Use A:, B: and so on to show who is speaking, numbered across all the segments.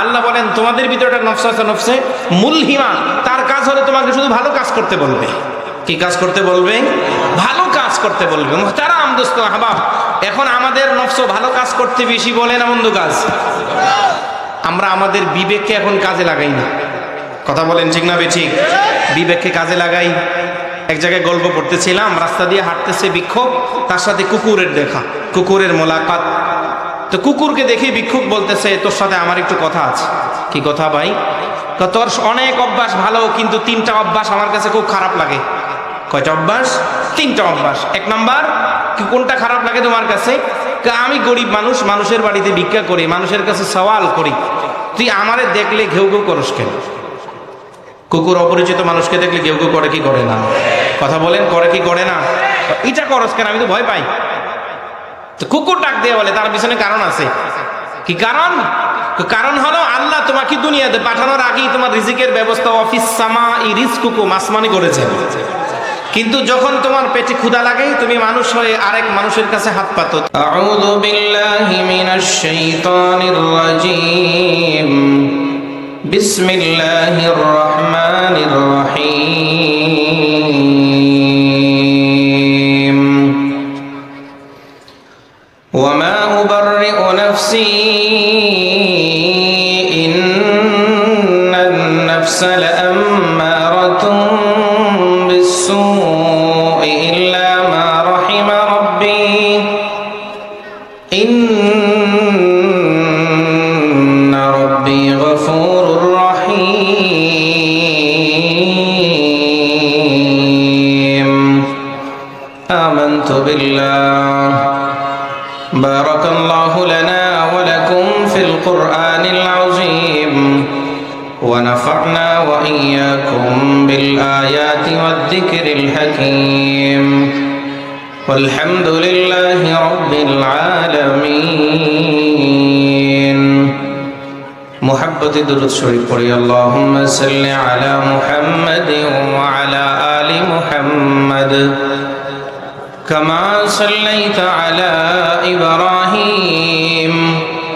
A: আল্লাহ বলেন, তোমাদের ভিতরে একটা নফস আছে, নফসে মুলহিমা। তার কাজ হলে তোমাকে শুধু ভালো কাজ করতে বলবে। কি কাজ করতে বলবে? ভালো কাজ করতে বলবে। তারা আমদোস্ত হাবাব এখন আমাদের নফস ভালো কাজ করতে বেশি বলে না মন্দ কাজ? আমরা আমাদের বিবেককে এখন কাজে লাগাই না। কথা বলেন ঠিক না ঠিক বিবেককে কাজে লাগাই। এক জায়গায় গল্প পড়তেছিলাম, রাস্তা দিয়ে হাঁটতেছে বিক্ষোভ, তার সাথে কুকুরের দেখা। কুকুরের মোলাকাত তো কুকুরকে দেখে বিক্ষোভ বলতেছে, তোর সাথে আমার একটু কথা আছে। কি কথা ভাই? তোর অনেক অভ্যাস ভালো, কিন্তু তিনটা অভ্যাস আমার কাছে খুব খারাপ লাগে। কয়টা অভ্যাস? তিনটা অভ্যাস। এক নম্বর কোনটা খারাপ লাগে তোমার কাছে? আমি গরিব মানুষ, মানুষের বাড়িতে ভিক্ষা করি, মানুষের কাছে সওয়াল করি। তুই আমারে দেখলে ঘেউ ঘেউ করস কেন? কুকুর অপরিচিত মানুষকে দেখলে ঘেউ কেউ করে কি করে না? কথা বলেন, করে কি করে না? এটা করস কেন? আমি তো ভয় পাই। কুকুর ডাক দিয়ে বলে, তার পিছনে কারণ আছে। কি কারণ? কারণ হলো আল্লাহ তোমাকে দুনিয়াতে পাঠানোর আগেই তোমার রিজিকের ব্যবস্থা অফিস সামা ই রিস্কুকু মাসমানি করেছেন কিন্তু যখন তোমার পেটে ক্ষুধা লাগে, তুমি মানুষ হয়ে আরেক মানুষের কাছে হাত পাতো। আউযু বিল্লাহি মিনাশ শাইতানির রাজীম। বিসমিল্লাহির রহমানির রহিম। نفسي إن النفس لأمارة بالسوء إلا ما رحم ربي. إن ربي غفور رحيم. آمنت بالله. بارك الله القرآن العظيم. ونفعنا وإياكم بالآيات والذكر الحكيم. والحمد لله رب العالمين. محبة درود شريف اللهم صل على محمد وعلى آل محمد كما صليت على إبراهيم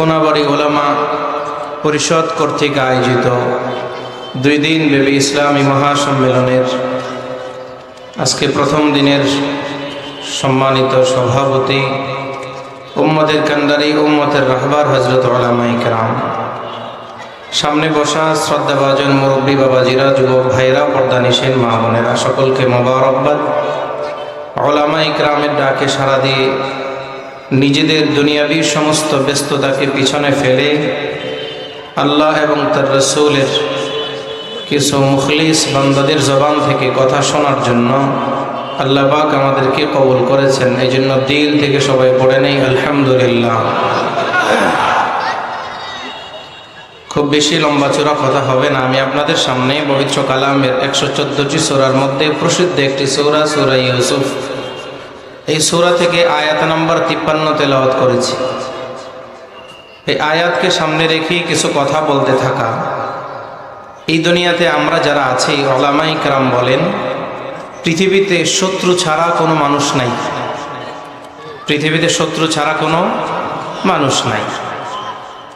A: কোনাবাড়ি ওলামা পরিষদ কর্তৃক আয়োজিত দুই দিন ব্যাপী ইসলামী মহাসম্মেলনের আজকে প্রথম দিনের সম্মানিত সভাপতি উম্মদের কান্ডারি, উম্মতের রাহবার হজরত ওলামাই কেরাম। সামনে বসা শ্রদ্ধাভাজন মুরব্বী বাবাজিরা, যুবক ভাইরা পর্দা নিষেন মা বোনেরা, সকলকে মোবারকবাদ। ওলামাই গ্রামের ডাকে সাড়া দিয়ে নিজেদের দুনিয়াবী সমস্ত ব্যস্ততাকে পিছনে ফেলে আল্লাহ এবং তার রসৌলের কিছু মুখলিস বান্দাদের জবান থেকে কথা শোনার জন্য আল্লাহ পাক আমাদেরকে কবুল করেছেন। এই জন্য দিল থেকে সবাই পড়ে নেই, আলহামদুলিল্লাহ। খুব বেশি লম্বা চূড়া কথা হবে না। আমি আপনাদের সামনে পবিত্র কালামের একশো চোদ্দটি সোরার মধ্যে প্রসিদ্ধ একটি সৌরা সৌরা ইউসুফ। এই সৌরা থেকে আয়াত নম্বর তিপ্পান্ন তেলাওয়াত করেছি। এই আয়াতকে সামনে রেখেই কিছু কথা বলতে থাকা। এই দুনিয়াতে আমরা যারা আছি অলামাই কারাম বলেন, পৃথিবীতে শত্রু ছাড়া কোনো মানুষ নাই। পৃথিবীতে শত্রু ছাড়া কোনো মানুষ নাই।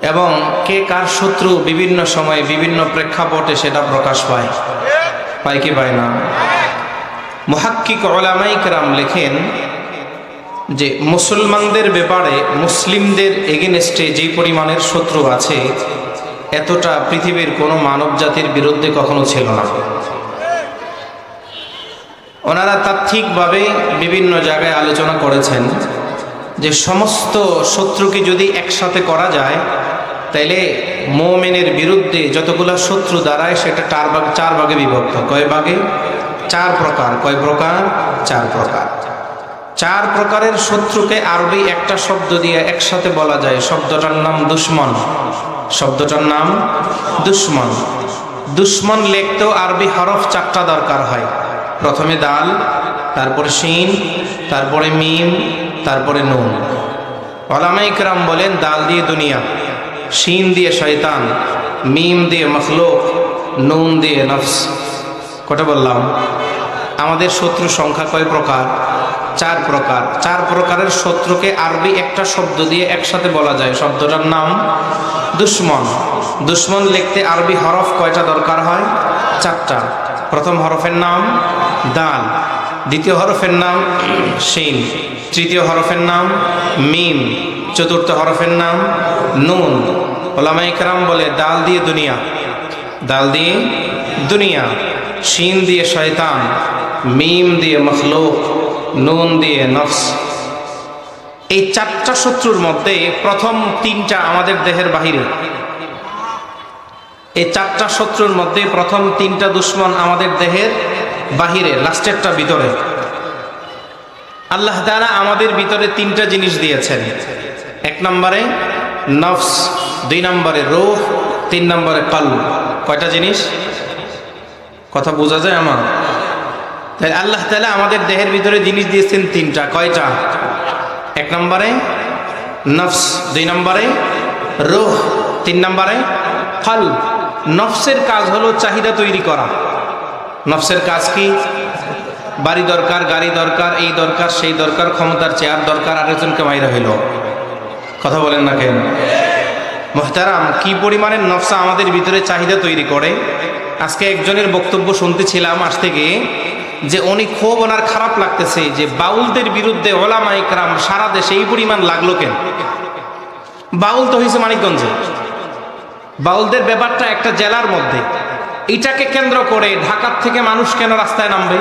A: এবং কে কার শত্রু বিভিন্ন সময়ে বিভিন্ন প্রেক্ষাপটে সেটা প্রকাশ পায়। পায় কি পায় না? মহাক্কিক ওলামাই কেরাম লেখেন যে মুসলমানদের ব্যাপারে মুসলিমদের এগেনস্টে যে পরিমাণের শত্রু আছে, এতটা পৃথিবীর কোনো মানব জাতির বিরুদ্ধে কখনো ছিল না। ওনারা তাত্ত্বিকভাবে বিভিন্ন জায়গায় আলোচনা করেছেন যে সমস্ত শত্রুকে যদি একসাথে করা যায়, তাইলে মোমেনের বিরুদ্ধে যতগুলা শত্রু দাঁড়ায়, সেটা চার ভাগ, চার ভাগে বিভক্ত। কয় ভাগে? চার প্রকার। কয় প্রকার? চার প্রকার। চার প্রকারের শত্রুকে আরবি একটা শব্দ দিয়ে একসাথে বলা যায়। শব্দটার নাম দুশ্মন। শব্দটার নাম দুশ্মন। দুশ্মন লিখতেও আরবি হরফ চারটা দরকার হয়। প্রথমে দাল, তারপরে শিন, তারপরে মিম, তারপরে নুন। ওলামা ইকরাম বলেন, দাল দিয়ে দুনিয়া, শিন দিয়ে শয়তান, মিম দিয়ে মখলোক, নুন দিয়ে নফস। কটা বললাম? আমাদের শত্রু সংখ্যা কয় প্রকার? চার প্রকার। চার প্রকারের শত্রুকে আরবি একটা শব্দ দিয়ে একসাথে বলা যায়। শব্দটার নাম দুশ্মন। দুশ্মন লিখতে আরবি হরফ কয়টা দরকার হয়? চারটা। প্রথম হরফের নাম দাল। দ্বিতীয় হরফের নাম শিন। তৃতীয় হরফের নাম মিম। চতুর্থ হরফের নাম নুন। ওলামাই কেরাম বলে দাল দিয়ে দুনিয়া। দাল দিয়ে দুনিয়া। শিন দিয়ে শয়তান। মিম দিয়ে মখলুক। নুন দিয়ে নফস। এই চারটা শত্রুর মধ্যে প্রথম তিনটা আমাদের দেহের বাহিরে। এই চারটা শত্রুর মধ্যে প্রথম তিনটা দুশ্মন আমাদের দেহের বাহিরে লাস্টেরটা ভিতরে। আল্লাহ তারা আমাদের ভিতরে তিনটা জিনিস দিয়েছেন। এক নম্বরে নফস, দুই নম্বরে রোহ, তিন নম্বরে কল কয়টা জিনিস? কথা বোঝা যায় আমার? তাই আল্লাহ তালা আমাদের দেহের ভিতরে জিনিস দিয়েছেন তিনটা, কয়টা? এক নম্বরে নফস, দুই নম্বরে রোহ, তিন নম্বরে ফল। নফসের কাজ হলো চাহিদা তৈরি করা। নফসের কাজ কি? বাড়ি দরকার, গাড়ি দরকার, এই দরকার, সেই দরকার, ক্ষমতার চেয়ার দরকার, আরেকজনকে মাইরা হইল। কথা বলেন না কেন? মোহতারাম, কি পরিমাণের নফসা আমাদের ভিতরে চাহিদা তৈরি করে? আজকে একজনের বক্তব্য শুনতেছিলাম আজ থেকে যে উনি খুব ওনার খারাপ লাগতেছে, যে বাউলদের বিরুদ্ধে ওলামা ইকরাম সারা দেশে এই পরিমাণ লাগল কেন? বাউল তো হয়েছে মানিকগঞ্জে। বাউলদের ব্যাপারটা একটা জেলার মধ্যে। এটাকে কেন্দ্র করে ঢাকার থেকে মানুষ কেন রাস্তায় নামবে?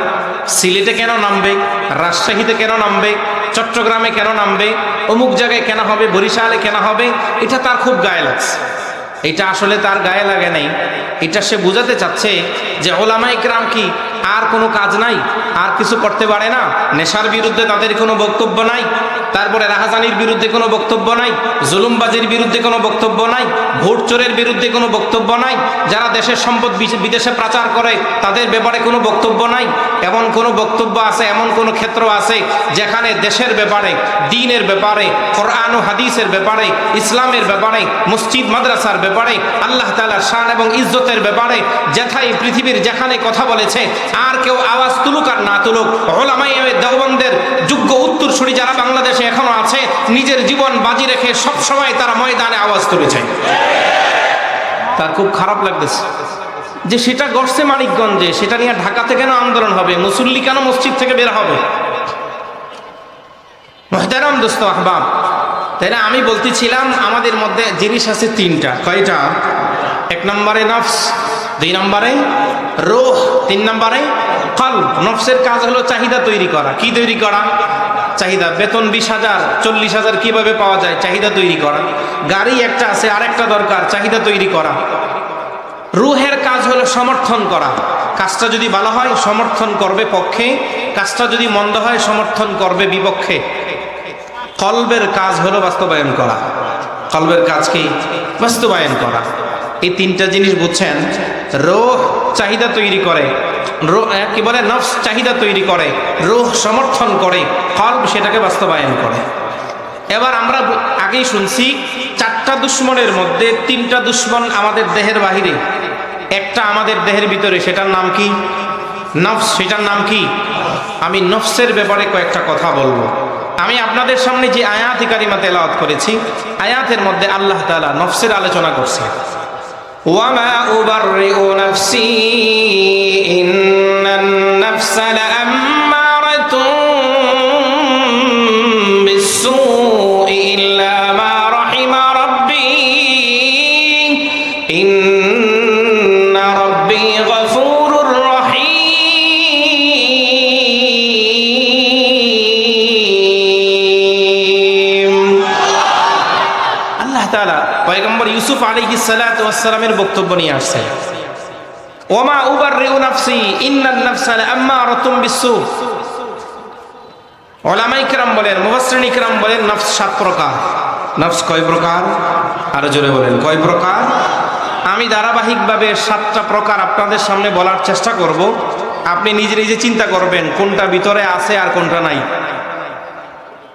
A: সিলেটে কেন নামবে? রাজশাহীতে কেন নামবে? চট্টগ্রামে কেন নামবে? অমুক জায়গায় কেন হবে? বরিশালে কেন হবে? এটা তার খুব গায়ে লাগছে। এটা আসলে তার গায়ে লাগে নাই। এটা সে বুঝাতে চাচ্ছে যে ওলামাই গ্রাম কি আর কোনো কাজ নাই, আর কিছু করতে পারে না? নেশার বিরুদ্ধে তাদের কোনো বক্তব্য নাই, তারপরে রাহাজানির বিরুদ্ধে কোনো বক্তব্য নাই, জুলুমবাজির বিরুদ্ধে কোনো বক্তব্য নাই, ভোট চোরের বিরুদ্ধে কোনো বক্তব্য নাই, যারা দেশের সম্পদ বিদেশে প্রচার করে তাদের ব্যাপারে কোনো বক্তব্য নাই। এমন কোনো বক্তব্য আছে, এমন কোনো ক্ষেত্র আছে যেখানে দেশের ব্যাপারে, দিনের ব্যাপারে, কোরআন ও হাদিসের ব্যাপারে, ইসলামের ব্যাপারে, মসজিদ, মাদ্রাসার ব্যাপারে আল্লাহ তালার শান এবং ইজ্জতের ব্যাপারে যেথাই পৃথিবীর যেখানে কথা বলেছে, আর কেউ আওয়াজ তুলুক আর না তুলুক ওলামাই দেওবন্দের যোগ্য উত্তরসূরি যারা বাংলাদেশে এখনও আছে, নিজের জীবন বাজি রেখে সব সময় তারা ময়দানে আওয়াজ তুলেছে। তার খুব খারাপ লাগতেছে যে সেটা গড়ছে মানিকগঞ্জে, সেটা নিয়ে ঢাকাতে কেন আন্দোলন হবে, মুসল্লি কেন মসজিদ থেকে বের হবে? মহতারাম দোস্ত, আহবাব। তাই না আমি বলতেছিলাম, আমাদের মধ্যে জিনিস আছে তিনটা। কয়টা? এক নম্বরে নফস, দুই নম্বরে রোহ, তিন নম্বরে ফল নফসের কাজ হলো চাহিদা তৈরি করা। কি তৈরি করা? চাহিদা। বেতন বিশ হাজার, চল্লিশ হাজার কীভাবে পাওয়া যায়? চাহিদা তৈরি করা। গাড়ি একটা আছে, আরেকটা দরকার, চাহিদা তৈরি করা। রুহের কাজ হলো সমর্থন করা। কাজটা যদি ভালো হয়, সমর্থন করবে পক্ষে। কাজটা যদি মন্দ হয়, সমর্থন করবে বিপক্ষে। কলবের কাজ হলো বাস্তবায়ন করা। কলবের কাজ কি? বাস্তবায়ন করা। এই তিনটা জিনিস বুঝছেন, রোহ চাহিদা তৈরি করে। কি বলে? নফস চাহিদা তৈরি করে। রোহ সমর্থন করে। কলব সেটাকে বাস্তবায়ন করে। এবার আমরা আগেই শুনছি, চারটা দুশ্মনের মধ্যে তিনটা দুশ্মন আমাদের দেহের বাহিরে। একটা আমাদের দেহের ভিতরে, সেটার নাম কি? নফস, সেটার নাম কি? আমি নফসের ব্যাপারে কয়েকটা কথা বলব। আমি আপনাদের সামনে যে আয়াত কারিমা তেলাওয়াত করেছি, আয়াতের মধ্যে আল্লাহ তালা নফসের আলোচনা করছে ওয়ামা উবারি ও নফসি, ইন্নান ইউসুফ আলাইহিস সালাতু ওয়াস সালামের বক্তব্য নিয়ে আসছে। ওমা উবাররিউ নাফসি, ইন্নান নাফসা লাআম্মারাতুম বিসসু। ওলামাই কিরাম বলেন মুবাসরিন কিরাম বলেন সাত প্রকার। কয় প্রকার? জোরে বলেন, কয় প্রকার? আমি ধারাবাহিকভাবে সাতটা প্রকার আপনাদের সামনে বলার চেষ্টা করব। আপনি নিজে নিজে চিন্তা করবেন, কোনটা ভিতরে আছে আর কোনটা নাই।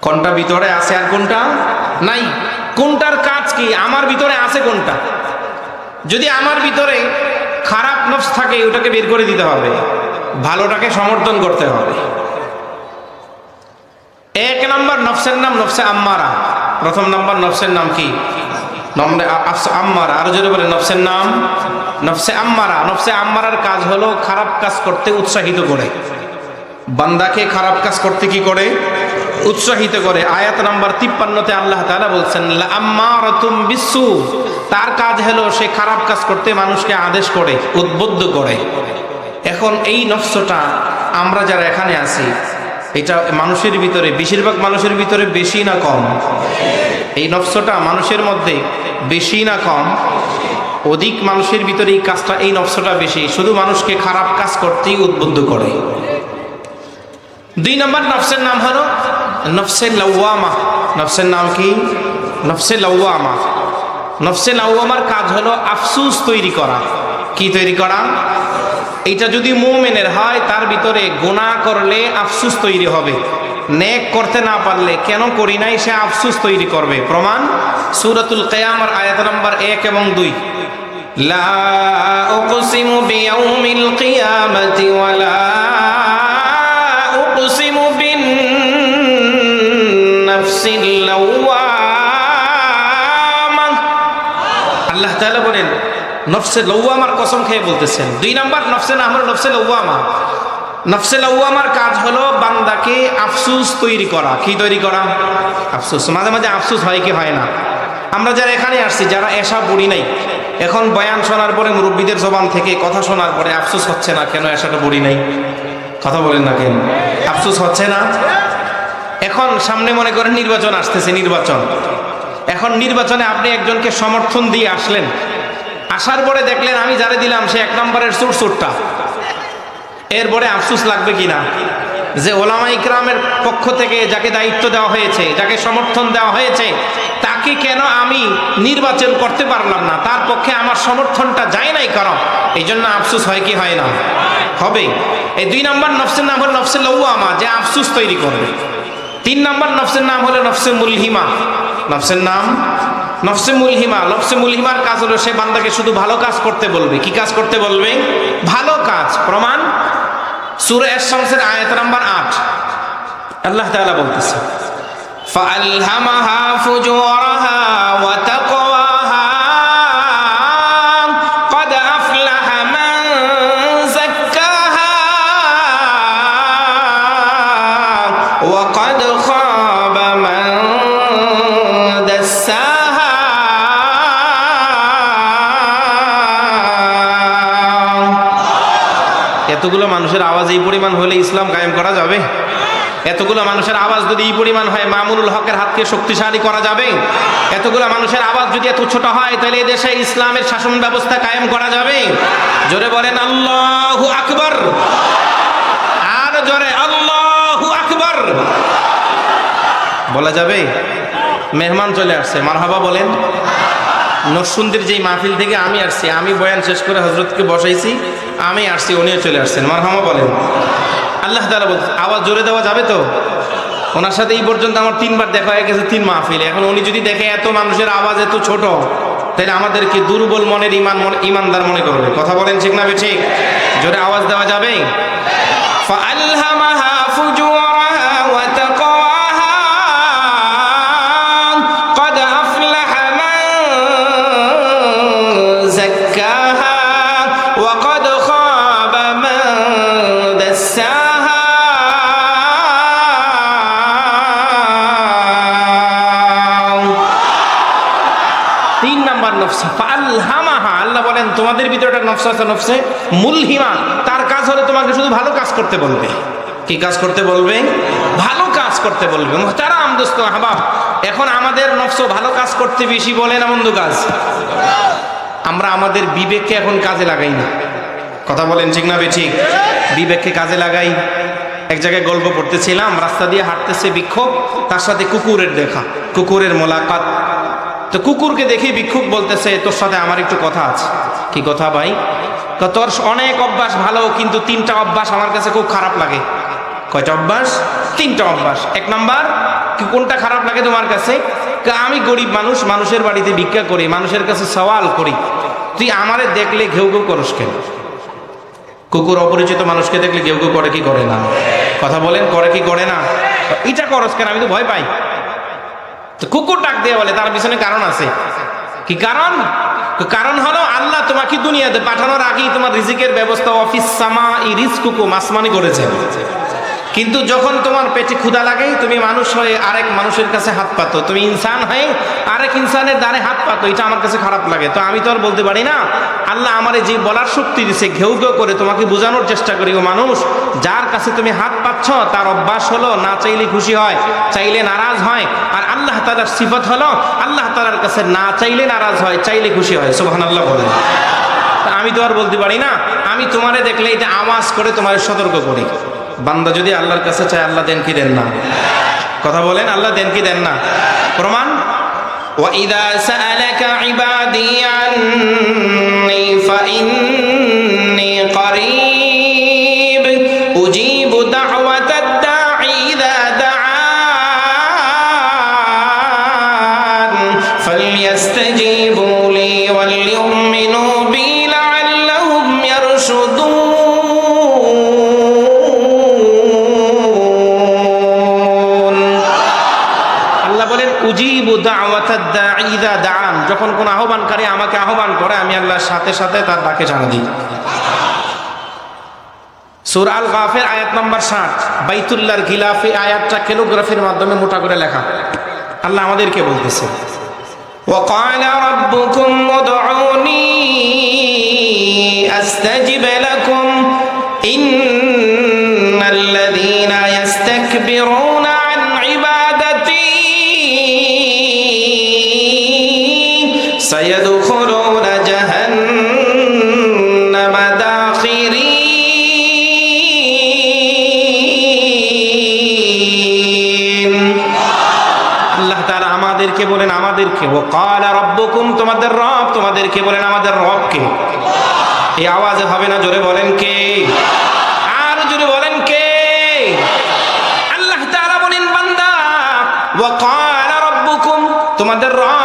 A: কোনটা ভিতরে আছে আর কোনটা নাই? কোনটার কাজ কি? আমার ভিতরে আছে কোনটা? যদি আমার ভিতরে খারাপ নফস থাকে, ওটাকে বের করে দিতে হবে। ভালোটাকে সমর্থন করতে হবে। এক নম্বর নফসের নাম নফসে আম্মারা। প্রথম নম্বর নফসের নাম কি? আম্মারা। আরও জোরে বলে নফসের নাম নফসে আম্মারা। নফসে আম্মারার কাজ হলো খারাপ কাজ করতে উৎসাহিত করে। বান্দাকে খারাপ কাজ করতে কি করে? উৎসাহিত করে। আয়াত নাম্বার তিপ্পান্নতে আল্লাহ তাআলা বলছেন বিসু তার কাজ হলো, সে খারাপ কাজ করতে মানুষকে আদেশ করে, উদ্বুদ্ধ করে। এখন এই নফসটা আমরা যারা এখানে আছি, এটা মানুষের ভিতরে, বেশিরভাগ মানুষের ভিতরে বেশি না কম? এই নফসটা মানুষের মধ্যে বেশি না কম? অধিক মানুষের ভিতরে এই কাজটা, এই নফসটা বেশি। শুধু মানুষকে খারাপ কাজ করতেই উদ্বুদ্ধ করে। দুই নম্বর নফসের নাম হলো নফসে লওয়ামা। নফসের নাম কি? নফসে লওয়ামা। নফসে লওয়ামার কাজ হলো আফসুস তৈরি করা। কি তৈরি করা? এটা যদি মোমেনের হয়, তার ভিতরে গোনা করলে আফসুস তৈরি হবে। নেক করতে না পারলে কেন করি নাই, সে আফসুস তৈরি করবে। প্রমাণ? সুরাতুল কেয়ামার আয়াত নম্বর এক এবং দুই। লা উকসিমু বিয়াউমিল কিয়ামাতি ওয়ালা নফসে লৌয়ামার কসম খেয়ে বলতেছেন। দুই নাম্বার, নফসে নাম হলো নফসে লৌয়ামা নফসে লৌয়ামার কাজ হলো বান্দাকে আফসুস তৈরি করা। কি তৈরি করা? আফসুস। মাঝে মাঝে আফসুস হয় কি হয় না? আমরা যারা এখানে আসছি, যারা এসা পড়ি নাই, এখন বয়ান শোনার পরে মুরব্বীদের জবান থেকে কথা শোনার পরে আফসুস হচ্ছে না কেন এসাটা পড়ি নাই? কথা বলেন না কেন? আফসুস হচ্ছে না? এখন সামনে মনে করেন নির্বাচন আসতেছে, নির্বাচন। এখন নির্বাচনে আপনি একজনকে সমর্থন দিয়ে আসলেন আসার পরে দেখলেন আমি যারে দিলাম, সে এক নম্বরের সুর সুরটা। এরপরে আফসুস লাগবে কিনা? যে ওলামা ইকরামের পক্ষ থেকে যাকে দায়িত্ব দেওয়া হয়েছে, যাকে সমর্থন দেওয়া হয়েছে, তাকে কেন আমি নির্বাচন করতে পারলাম না? তার পক্ষে আমার সমর্থনটা যায় নাই কারণ। এই জন্য আফসুস হয় কি হয় না? হবে। এই দুই নম্বর নফসের নাম হলো নফসে লৌয়ামা যে আফসুস তৈরি করবে। তিন নম্বর নফসের নাম হলো নফসে মুলহিমা। নফসের নাম নফসে মুলহিমা নফসে মুলহিমার কাজ হলো সে বান্দাকে শুধু ভালো কাজ করতে বলবে কি কাজ করতে বলবে ভালো কাজ প্রমাণ সুরে শামসের আয়াত নাম্বার আট আল্লাহ তাআলা বলতেছে فألهمها فجورها وتقواها এই পরিমাণ হলে ইসলাম কায়েম করা যাবে? এতগুলো মানুষের আওয়াজ যদি এই পরিমাণ হয়, মামুনুল হকের হাতকে শক্তিশালী করা যাবে? এতগুলো মানুষের আওয়াজ যদি এত ছোট হয়, তাহলে দেশে ইসলামের শাসন ব্যবস্থা কায়েম করা যাবে? জোরে বলেন, আল্লাহু আকবর। আর জোরে, আল্লাহু আকবর। বলা যাবে? মেহমান চলে আসছে। মারহাবা বলেন, নরসুন্দির যেই মাহফিল থেকে আমি আসছি, আমি বয়ান শেষ করে হজরতকে বসাইছি। আমি আসছি, উনিও চলে আসছেন। মারহামা বলেন। আল্লাহ তালা বলছে, আওয়াজ জোরে দেওয়া যাবে তো? ওনার সাথে এই পর্যন্ত আমার তিনবার দেখা হয়ে গেছে, তিন মাহফিলে। এখন উনি যদি দেখে এত মানুষের আওয়াজ এত ছোট, তাহলে আমাদেরকে দুর্বল মনের ইমান ইমানদার মনে করবে। কথা বলেন ঠিক না ঠিক? জোরে আওয়াজ দেওয়া যাবে? আল্লাহ নফস নফসে তার কাজ হলে তোমাকে শুধু ভালো কাজ করতে বলবে। কি কাজ করতে বলবে? ভালো কাজ করতে বলবে। তারা আমদোস্ত হাবাব এখন আমাদের নফস ভালো কাজ করতে বেশি বলে না মন্দ কাজ? আমরা আমাদের বিবেককে এখন কাজে লাগাই না। কথা বলেন ঠিক না বে ঠিক? বিবেককে কাজে লাগাই। এক জায়গায় গল্প পড়তেছিলাম, রাস্তা দিয়ে হাঁটতেছে বিক্ষোভ, তার সাথে কুকুরের দেখা। কুকুরের মোলাকাত। তো কুকুরকে দেখে বিক্ষোভ বলতেছে, তোর সাথে আমার একটু কথা আছে। কি কথা ভাই? তোর অনেক অভ্যাস ভালো, কিন্তু তিনটা অভ্যাস আমার কাছে খুব খারাপ লাগে। কয়টা অভ্যাস? তিনটা অভ্যাস। এক নাম্বার কোনটা খারাপ লাগে তোমার কাছে? আমি গরিব মানুষ, মানুষের বাড়িতে ভিক্ষা করি, মানুষের কাছে সওয়াল করি। তুই আমারে দেখলে ঘেউ ঘেউ করস কেন? কুকুর অপরিচিত মানুষকে দেখলে ঘেউ কেউ করে কি করে না? কথা বলেন, করে কি করে না? এটা করস কেন? আমি তো ভয় পাই। তো কুকুর ডাক দিয়ে বলে, তার পিছনে কারণ আছে। কি কারণ? কারণ হলো আল্লাহ তোমাকে দুনিয়াতে পাঠানোর আগেই তোমার রিজিকের ব্যবস্থা অফিস সামা ই রিস্কুকু মাসমানি করেছে কিন্তু যখন তোমার পেটে ক্ষুধা লাগে, তুমি মানুষ হয়ে আরেক মানুষের কাছে হাত পাতো। তুমি ইনসান হয়ে আরেক ইনসানের দ্বারে হাত পাতো। এটা আমার কাছে খারাপ লাগে। তো আমি তো আর বলতে পারি না আল্লাহ আমারে যে বলার শক্তি দিছে, ঘেউ ঘেউ করে তোমাকে বোঝানোর চেষ্টা করি ও মানুষ। যার কাছে তুমি হাত পাচ্ছ, তার অভ্যাস হলো, না চাইলে খুশি হয়, চাইলে নারাজ হয়। আর আল্লাহ তালার সিফত হলো, আল্লাহ তালার কাছে না চাইলে নারাজ হয়, চাইলে খুশি হয়। সুবহান আল্লাহ বলেন। তা আমি তো আর বলতে পারি না। আমি তোমারে দেখলে এটা আওয়াজ করে তোমার সতর্ক করি। বান্দা যদি আল্লাহর কাছে চায়, আল্লাহ দেন কি দেন না? কথা বলেন, আল্লাহ দেন কি দেন না? প্রমাণ? وإذا سألك عبادي عني فإني قريب. সাথে সাথে তার ডাকে সাড়া দিই সূরা আল গাফির আয়াত নম্বর 60 বাইতুল্লাহর গিলাফে আয়াতটা ক্যালিগ্রাফির মাধ্যমে মোটা করে লেখা আল্লাহ আমাদেরকে বলতেছে وقال ربكم ادعوني استجب لكم ان কালা রব্বকুম, তোমাদের রব তোমাদেরকে বলেন আমাদের রবকে। এই আওয়াজে হবে না, জোরে বলেন কে? আর জোরে বলেন কে? আল্লাহ তাআলা বলেন, বান্দা, ওয়া কালা তোমাদের রব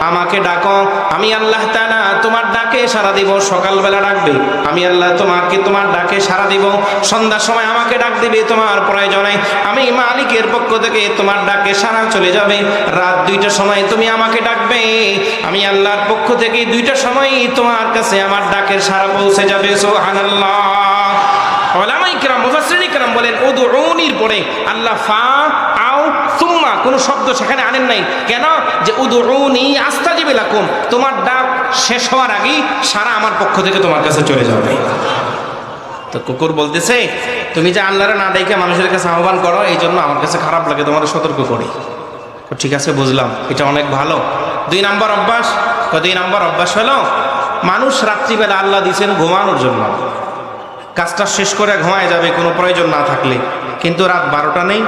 A: আমাকে ডাকো, আমি আল্লাহ তাআলা তোমার ডাকে সাড়া দিব, সকালবেলা ডাকবে। আমি আল্লাহ তোমাকে তোমার ডাকে সাড়া দিব, সন্ধ্যার সময় আমাকে ডাক দিবে তোমার প্রয়োজনে। আমি মালিকের পক্ষ থেকে তোমার ডাকে সাড়া চলে যাবে। রাত দুইটার সময় তুমি আমাকে ডাকবে। আমি আল্লাহর পক্ষ থেকে দুইটার সময় তোমার কাছে আমার ডাকের সারা পৌঁছে যাবে, সুবহানাল্লাহ। ওলামাই কেরাম, মুফাসসিরিন কেরাম পরে আল্লাহ ফা সুম্মা, কোন শব্দ সেখানে আনেন নাই। কেন? যে উদউনি আস্তাজিব লাকুম, তোমার ডাক শেষ হওয়ার আগেই সারা আমার পক্ষ থেকে তোমার কাছে চলে যাবে। তো কুকুর বলতেছে, তুমি যে আল্লাহরে না ডেকে মানুষের কাছে আহ্বান করো, এই জন্য আমার কাছে খারাপ লাগে, তোমার সতর্ক করি। ঠিক আছে, বুঝলাম, এটা অনেক ভালো। দুই নাম্বার অভ্যাস দুই নাম্বার অভ্যাস হলো, মানুষ রাত্রিবেলা আল্লাহ দিয়েছেন ঘুমানোর জন্য। কাজটা শেষ করে ঘুমায় যাবে, কোনো প্রয়োজন না থাকলে। কিন্তু রাত বারোটা নেই।